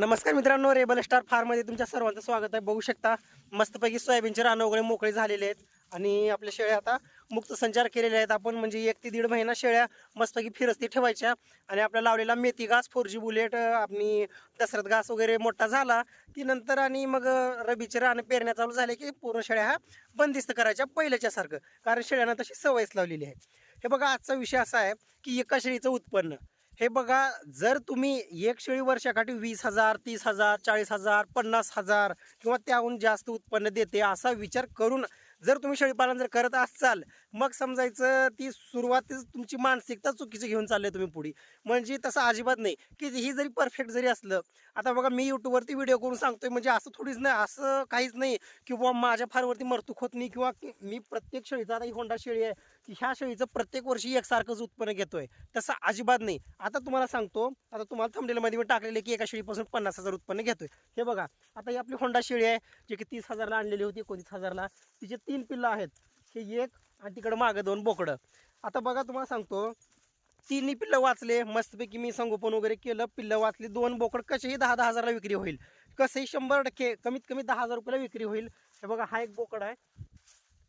नमस्कार मित्रांनो rebel star फार्ममध्ये तुमच्या सर्वांचं स्वागत आहे. बघू शकता मस्तपैकी सोयाबीनचे रानं वगैरे मोकळे झालेले आहेत. आणि आपल्या शेळ्या आता मुक्त संचार केलेले आहेत. आपण म्हणजे एक ते दीड महिना शेळ्या मस्तपैकी फिरस्ती ठेवायच्या. आणि आपला लावलेला मेथी घास फोर जी बुलेट आपली दसरथ घास वगैरे मोठा झाला की नंतर आणि मग रबीचे रानं पेरण्या चालू झाले की पूर्ण शेळ्या ह्या बंदिस्त करायच्या पहिल्याच्यासारखं कारण शेळ्यांना तशी सवयच लावलेली आहे. हे बघा आजचा विषय असा आहे की एका शेळीचं उत्पन्न. हे बघा जर तुम्ही एक शेळी वर्षाकाठी वीस हजार तीस हजार चाळीस हजार पन्नास हजार किंवा त्याहून जास्त उत्पन्न देते असा विचार करून जर तुम्ही शेळीपालन जर करत असाल मग समजायचं ती सुरुवातीच तुमची मानसिकता चुकीची घेऊन चालले तुम्ही पुढे. म्हणजे तसं अजिबात नाही. की ही जरी परफेक्ट जरी असलं आता बघा मी यूट्यूबवरती व्हिडिओ करून सांगतोय म्हणजे असं थोडीच नाही असं काहीच नाही. की माझ्या फारवरती मरतूक होत नाही किंवा मी प्रत्येक शेळीचा आता ही होंडा शेळी आहे की ह्या शेळीचं प्रत्येक वर्षी एकसारखंच उत्पन्न घेतोय. तसं अजिबात नाही. आता तुम्हाला सांगतो आता तुम्हाला थंबलेलमध्ये मी टाकलेले की एका शेळीपासून पन्नास हजार उत्पन्न घेतोय. हे बघा आता ही आपली होंडा शेळी आहे जी की तीस हजारला आणलेली होती एकोणीस हजारला. तिचे तीन पिल्लं आहेत. हे एक आणि तिकडं मागं दोन बोकडं. आता बघा तुम्हाला सांगतो तिन्ही पिल्लं वाचले. मस्तपैकी मी संगोपन वगैरे केलं. पिल्लं वाचली दोन बोकड कसेही दहा दहा हजारला विक्री होईल. कसंही शंभर टक्के कमीत कमी दहा हजार रुपयाला विक्री होईल. हे बघा हा एक बोकड आहे.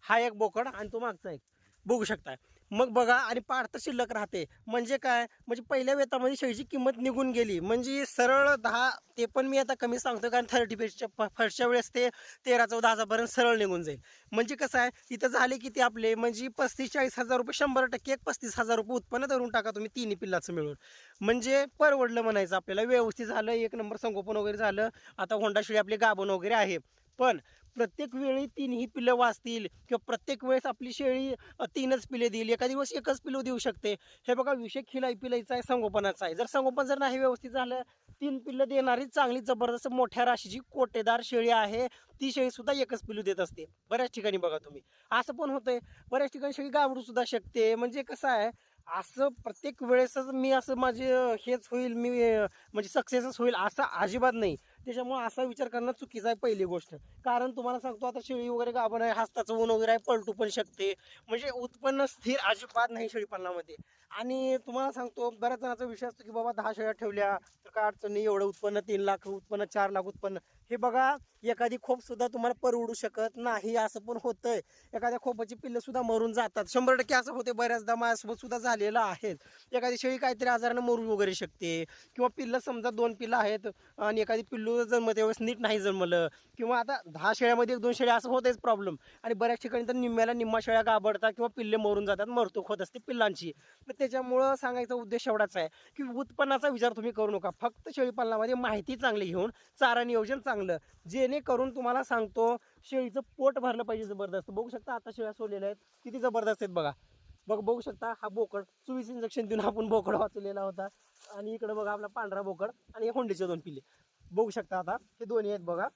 हा एक बोकड आणि तो मागचा एक. बघू शकता मग बघा आणि पाडतं शिल्लक राहते. म्हणजे काय? म्हणजे पहिल्या वेतामध्ये शेळीची किंमत निघून गेली. म्हणजे सरळ दहा ते पण मी आता कमी सांगतो कारण थर्टी पेजच्या फर्स्टच्या वेळेस ते तेरा चौदा हजारपर्यंत सरळ निघून जाईल. म्हणजे कसं आहे इथं झाले की ते आपले? म्हणजे पस्तीस चाळीस हजार रुपये शंभर टक्के एक पस्तीस हजार रुपये उत्पन्न धरून टाका तुम्ही तिन्ही पिल्लाचं मिळून. म्हणजे परवडलं म्हणायचं आपल्याला. व्यवस्थित झालं एक नंबर संगोपन वगैरे झालं. आता होंडा शेळी आपली गाभण वगैरे आहे. पण प्रत्येक वेळी तीनही पिल्लं वाचतील किंवा प्रत्येक वेळेस आपली शेळी तीनच पिले देईल. एका दिवस एकच पिलं देऊ शकते. हे बघा विषय खिलाई पिलायचा आहे संगोपनाचा आहे. जर संगोपन जर नाही व्यवस्थित झालं तीन पिल्लं देणारी चांगली जबरदस्त मोठ्या राशीची कोटेदार शेळी आहे. ती शेळी सुद्धा एकच पिलू देत असते. बऱ्याच ठिकाणी बघा तुम्ही. असं पण होतंय. बऱ्याच ठिकाणी शेळी गावडू सुद्धा शकते. म्हणजे कसं आहे असं प्रत्येक वेळेसच मी असं माझे हेच होईल मी म्हणजे सक्सेसच होईल असं अजिबात नाही. त्याच्यामुळे असा विचार करणं चुकीचा आहे पहिली गोष्ट. कारण तुम्हाला सांगतो आता शेळी वगैरे गाभण आहे हस्ताचं ऊन वगैरे आहे पलटू पण शकते. म्हणजे उत्पन्न स्थिर अजिबात नाही शेळीपालनामध्ये. आणि तुम्हाला सांगतो बऱ्याच जणांचा विषय असतो की बाबा दहा शेळ्या ठेवल्या तर काय अडचण नाही एवढं उत्पन्न तीन लाख उत्पन्न चार लाख उत्पन्न. हे बघा एखादी खोपसुद्धा तुम्हाला परवडू शकत नाही असं पण होतंय. एखाद्या खोपाची पिल्लंसुद्धा मरून जातात. शंभर टक्के असं होते बऱ्याचदा माझ्यासोबत सुद्धा झालेलं आहे. एखादी शेळी काहीतरी आजारानं मरू वगैरे शकते. किंवा पिल्लं समजा दोन पिल्लं आहेत आणि एखादी पिल्लू जन्मते त्यावेळेस नीट नाही जन्मलं किंवा आता दहा शेळ्यामध्ये एक दोन शेळ्या असं होतेच प्रॉब्लेम आणि बऱ्याच ठिकाणी तर निम्म्याला निम्मा शेळ्या गाबडतात किंवा पिल्ले मरून जातात मरतूक होत असते पिल्लांची. तर त्याच्यामुळं सांगायचा उद्देश एवढाच आहे की उत्पन्नाचा विचार तुम्ही करू नका. फक्त शेळीपालनामध्ये माहिती चांगली घेऊन चारा नियोजन चांगलं जेणेकरून तुम्हाला सांगतो शेळीचं पोट भरलं पाहिजे जबरदस्त. बघू शकता आता शेळ्या सोडलेल्या आहेत किती जबरदस्त आहेत बघा. बघ बघू शकता हा बोकड चोवीस इंजेक्शन देऊन आपण बोकड वाचवलेला होता. आणि इकडे बघा आपला पांढरा बोकड आणि हे होंडीचे दोन पिल्ले. बघू शकता आता. हे दोन्ही आहेत बघा.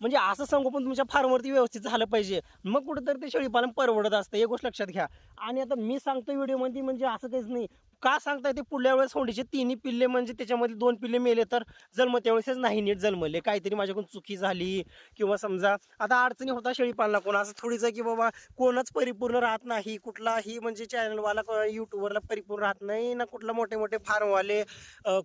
म्हणजे असं संगोपन तुमच्या फार्मवरती व्यवस्थित झालं पाहिजे. मग कुठंतरी ते शेळीपालन परवडत असतं. हे गोष्ट लक्षात घ्या. आणि आता मी सांगतो व्हिडिओमध्ये म्हणजे असं काहीच नाही. का सांगताय ते? पुढल्या वेळेस होंडीचे तिन्ही पिल्ले म्हणजे त्याच्यामध्ये दोन पिल्ले मेले तर जन्म त्यावेळेसच नाही नीट जन्मले. काहीतरी माझ्याकडून चुकी झाली किंवा समजा आता अडचणी होता शेळीपालना कोण? असं थोडीच की बाबा कोणच परिपूर्ण राहत नाही कुठलाही म्हणजे चॅनलवाला युट्यूबवरला परिपूर्ण राहत नाही ना कुठला मोठे मोठे फार्मवाले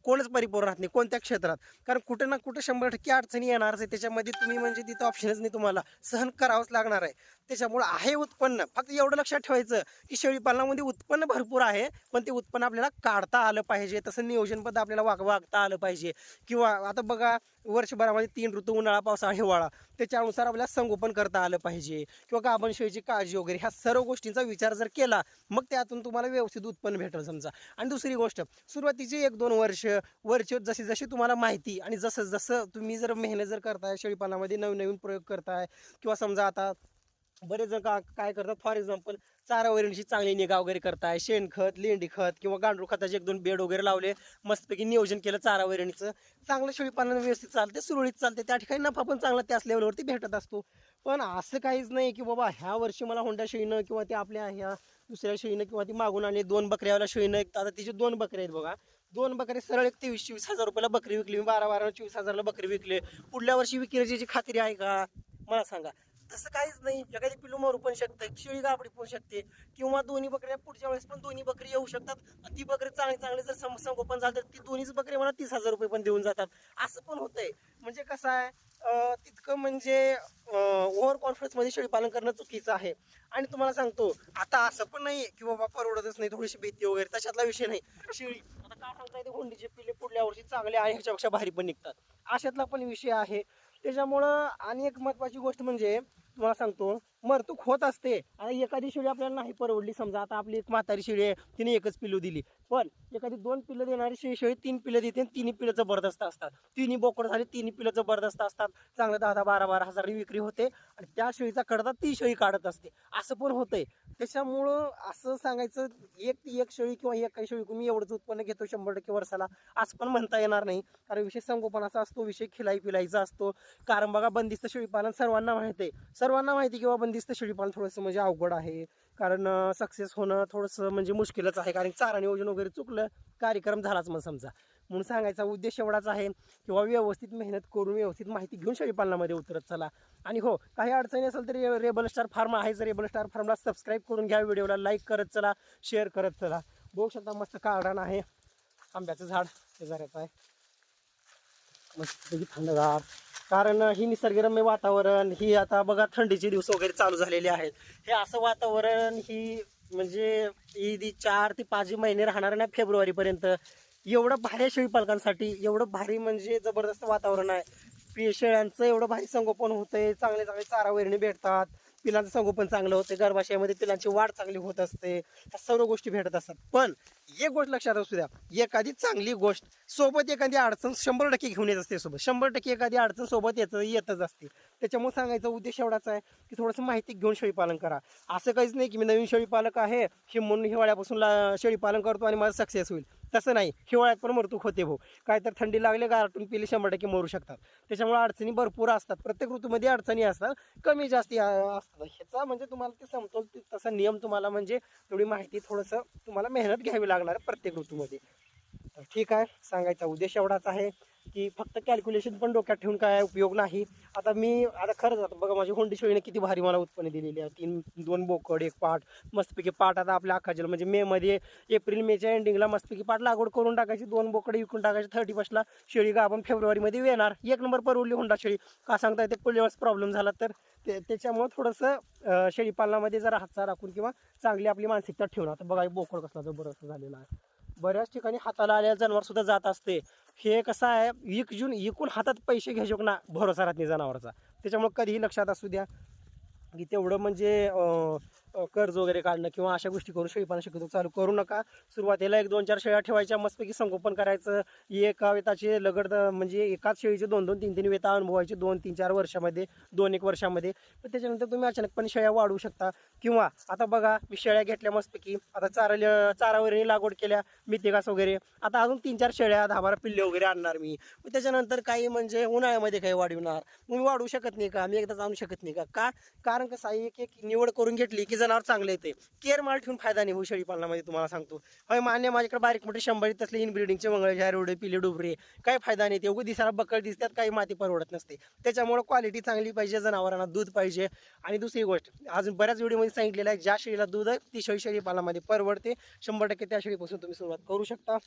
कोणच परिपूर्ण राहत नाही कोणत्या क्षेत्रात. कारण कुठे ना कुठे शंभर टक्के अडचणी येणारच आहे त्याच्यामध्ये तुम्ही म्हणजे तिथं ऑप्शनच नाही तुम्हाला. सहन करावंच लागणार आहे. त्याच्यामुळं आहे उत्पन्न. फक्त एवढं लक्षात ठेवायचं की शेळीपालनामध्ये उत्पन्न भरपूर आहे पण ते उत्पन्न आपल्याला काढता आलं पाहिजे तसं नियोजनबद्ध आपल्याला वाग वागता आलं पाहिजे. किंवा आता बघा वर्षभरामध्ये तीन ऋतू उन्हाळा पावसाळा हिवाळा त्याच्यानुसार आपल्याला संगोपन करता आलं पाहिजे. किंवा गाभण शेळीची काळजी वगैरे ह्या सर्व गोष्टींचा विचार जर केला मग त्यातून तुम्हाला व्यवस्थित उत्पन्न भेटेल समजा. आणि दुसरी गोष्ट सुरुवातीची एक दोन वर्ष वर्ष जशी जशी तुम्हाला माहिती आणि जसं जसं तुम्ही जर मेहनत जर करताय शेळीपालनामध्ये नवीन नवीन प्रयोग करताय किंवा समजा आता बरेच जण का काय करतात फॉर एक्झाम्पल चारा वैरणीची चांगली निगा वगैरे करताय शेणखत लेंडी खत किंवा गांडूळ खताचे एक दोन बेड वगैरे लावले मस्तपैकी नियोजन केलं चारा वैरणीचं. चांगलं शेळीपालन व्यवस्थित चालते सुरळीत चालते त्या ठिकाणी नफा पण चांगला त्याच लेवलवरती भेटत असतो. पण असं काहीच नाही की बाबा ह्या वर्षी मला होंडा शेळीनं किंवा ते आपल्या ह्या दुसऱ्या शेळीनं किंवा ती मागून आली दोन बकऱ्यावाला शेळीनं एक आता तिचे दोन बकरे आहेत बघा. दोन बकरे सरळ एक तेवीस चोवीस हजार रुपयाला बकरी विकली मी बारा बारा चोवीस हजारला बकरी विकले. पुढल्या वर्षी विक्रीची जी खात्री आहे का? मला सांगा. तसं काहीच नाही. एखादी पिलू मारू पण शकते शिळी गाबडी पण शकते किंवा दोन्ही बकऱ्या पुढच्या वेळेस पण दोन्ही बकरी येऊ शकतात. ती बकरी चांगली चांगली जर सम संगोपन झालं तर ती दोन्हीच बकरी मला तीस हजार रुपये पण देऊन जातात. असं पण होतंय. म्हणजे कसं आहे तितकं म्हणजे ओव्हर कॉन्फिडन्समध्ये शेळी पालन करणं चुकीचं आहे. आणि तुम्हाला सांगतो आता असं पण नाही की बाबा परवडतच नाही थोडीशी भीती वगैरे तशातला विषय नाही. शेळी आता काय सांगता येते हुंडीचे पिल्ले पुढल्या वर्षी चांगले आहे ह्याच्यापेक्षा भारी पण निघतात. अशातला पण विषय आहे. त्याच्यामुळं आणि एक महत्वाची गोष्ट म्हणजे तुम्हाला सांगतो मरतूक होत असते. आणि एखादी शेळी आपल्याला नाही परवडली. समजा आता आपली एक म्हातारी शेळी आहे तिने एकच पिल्लू दिली. पण एखादी दोन पिल्लं देणारी शेळी शेळी तीन पिल्लं देते आणि तिन्ही पिल्लं जबरदस्त असतात. तिन्ही बोकड झाले तिन्ही पिल्लं जबरदस्त असतात. चांगलं दहा दहा बारा बारा हजार विक्री होते आणि त्या शेळीचा कडदा ती शेळी काढत असते. असं पण होतंय. त्याच्यामुळं असं सांगायचं एक एक शेळी किंवा एक काही शेळी मी एवढंच उत्पन्न घेतो शंभर टक्के वर्षाला. असं पण म्हणता येणार नाही. कारण विषय संगोपनाचा असतो विषय खिलाई पिलाईचा असतो. कारण बघा बंदिस्त शेळीपालन सर्वांना माहिती आहे. सर्वांना माहिती किंवा किंवा बंदिस्त शेळीपालन थोडंसं म्हणजे अवघड आहे. कारण सक्सेस होणं थोडंसं म्हणजे मुश्किलच आहे. कारण चारा नियोजन वगैरे चुकलं कार्यक्रम झालाच मग समजा. म्हणून सांगायचा उद्देश एवढाच आहे किंवा व्यवस्थित मेहनत करून व्यवस्थित माहिती घेऊन शेळीपालनामध्ये उतरत चला. आणि हो काही अडचणी असेल तर रेबल स्टार फार्म आहे. जर रेबल स्टार फार्मला सबस्क्राईब करून घ्या व्हिडिओला लाईक करत चला शेअर करत चला. बघू शकता मस्त काढण आहे. आंब्याचं झाड शेजाऱ्याचं आहे. मस्त थंडगार. कारण ही निसर्गरम्य वातावरण ही आता बघा थंडीचे दिवस वगैरे चालू झालेले आहेत. हे असं वातावरण ही म्हणजे ईदी चार ते पाच महिने राहणार ना फेब्रुवारीपर्यंत एवढं भारी आहे शेळीपालकांसाठी एवढं भारी म्हणजे जबरदस्त वातावरण आहे. शेळ्यांचं एवढं भारी संगोपन होतंय चांगले चांगले चारा वैरणी भेटतात. पिलांचं संगोपन चांगलं होतं गर्भाशयामध्ये पिलांची वाढ चांगली होत असते ह्या सर्व गोष्टी भेटत असतात. पण एक गोष्ट लक्षात असू द्या एखादी चांगली गोष्ट सोबत एखादी अडचण शंभर टक्के घेऊन येत असते सोबत. शंभर टक्के एखादी अडचण सोबत येत येतच असते. त्याच्यामुळे सांगायचा उद्देश एवढाच आहे की थोडंसं माहिती घेऊन शेळीपालन करा. असं काहीच नाही की मी नवीन शेळीपालक आहे हे म्हणून हिवाळ्यापासून ला शेळीपालन करतो आणि माझं सक्सेस होईल. तसं नाही. हिवाळ्यात पण मरतूक होते भाऊ. काय तर थंडी लागले गारटून पिले शंभर टक्के मरू शकतात. त्याच्यामुळे अडचणी भरपूर असतात. प्रत्येक ऋतूमध्ये अडचणी असतात. कमी जास्ती असतात. ह्याचा म्हणजे तुम्हाला ते समतोल तसा नियम तुम्हाला म्हणजे थोडी माहिती थोडंसं तुम्हाला मेहनत घ्यावी लागणार प्रत्येक ऋतूमध्ये. ठीक आहे सांगायचा उद्देश एवढाच आहे की फक्त कॅल्क्युलेशन पण डोक्यात ठेवून काय उपयोग नाही. आता मी आता खरंच आता बघा माझी होंडी शेळीने किती भारी मला उत्पन्न दिलेली आहे. तीन दोन बोकड एक पाठ मस्तपैकी पाठ आता आपल्या अख्खा म्हणजे मे मध्ये एप्रिल मेच्या एंडिंगला मस्तपैकी पाठ लागवड करून टाकायची दोन बोकडे विकून टाकायची थर्टी फर्स्टला शेळी का आपण फेब्रुवारीमध्ये येणार. एक नंबर परवडली होंडा शेळी. का सांगता येते पुढल्या वेळेस प्रॉब्लेम झाला तर ते त्याच्यामुळं थोडंसं शेळीपालनामध्ये जरा हातचा राखून किंवा चांगली आपली मानसिकता ठेवून आता बघा बोकड कसला जबरदस्त झालेला आहे. बऱ्याच ठिकाणी हाताला आलेल्या जनावर सुद्धा जात असते. हे कसं आहे एक जून एकूण हातात पैसे घ्यायचो ना भरोसा राहत नाही जनावरचा. त्याच्यामुळे कधीही लक्षात असू द्या. की तेवढं म्हणजे कर्ज वगैरे काढणं किंवा अशा गोष्टी करून शेळीपालन शक्यतो चालू करू नका. सुरुवातीला एक दोन चार शेळ्या ठेवायच्या मस्तपैकी संगोपन करायचं. एका वेताचे लगड म्हणजे एकाच शेळीचे दोन दोन तीन तीन वेता अनुभवायचे दोन तीन चार वर्षामध्ये दोन एक वर्षामध्ये. त्याच्यानंतर तुम्ही अचानकपणे शेळ्या वाढवू शकता. किंवा आता बघा मी शेळ्या घेतल्या मस्तपैकी. आता चारा चारावरीने लागवड केल्या मिथिकास वगैरे. आता अजून तीन चार शेळ्या दहा बारा पिल्ले वगैरे आणणार मी. त्याच्यानंतर काही म्हणजे उन्हाळ्यामध्ये काही वाढवणार. मग मी वाढवू शकत नाही का? मी एकदा आणू शकत नाही का? कारण कसं आहे एक एक निवड करून घेतली की जनावर चांगले येते केअर माल ठेवून फायदा नाही होऊ शेळी पालनामध्ये तुम्हाला सांगतो. होय मान्य माझ्याकडे बारीक मोठे शंभर तसले इनब्रिडिंगचे मंगळ रोडे पिले डुबरे काही फायदा नाही. ते उगं दिसायला बकळ दिसतात काही माती परवडत नसते. त्याच्यामुळे क्वालिटी चांगली पाहिजे जनावरांना दूध पाहिजे. आणि दुसरी गोष्ट अजून बऱ्याच व्हिडिओमध्ये सांगितलेलं आहे ज्या शेळीला दूध आहे ती शेळी शेळी पालनामध्ये परवडते. शंभर टक्के त्या शेळीपासून तुम्ही सुरुवात करू शकता.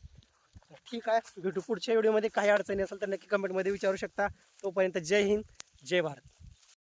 ठीक आहे भेटू पुढच्या व्हिडिओमध्ये. काही अडचणी असेल तर नक्की कमेंटमध्ये विचारू शकता. तोपर्यंत जय हिंद जय भारत.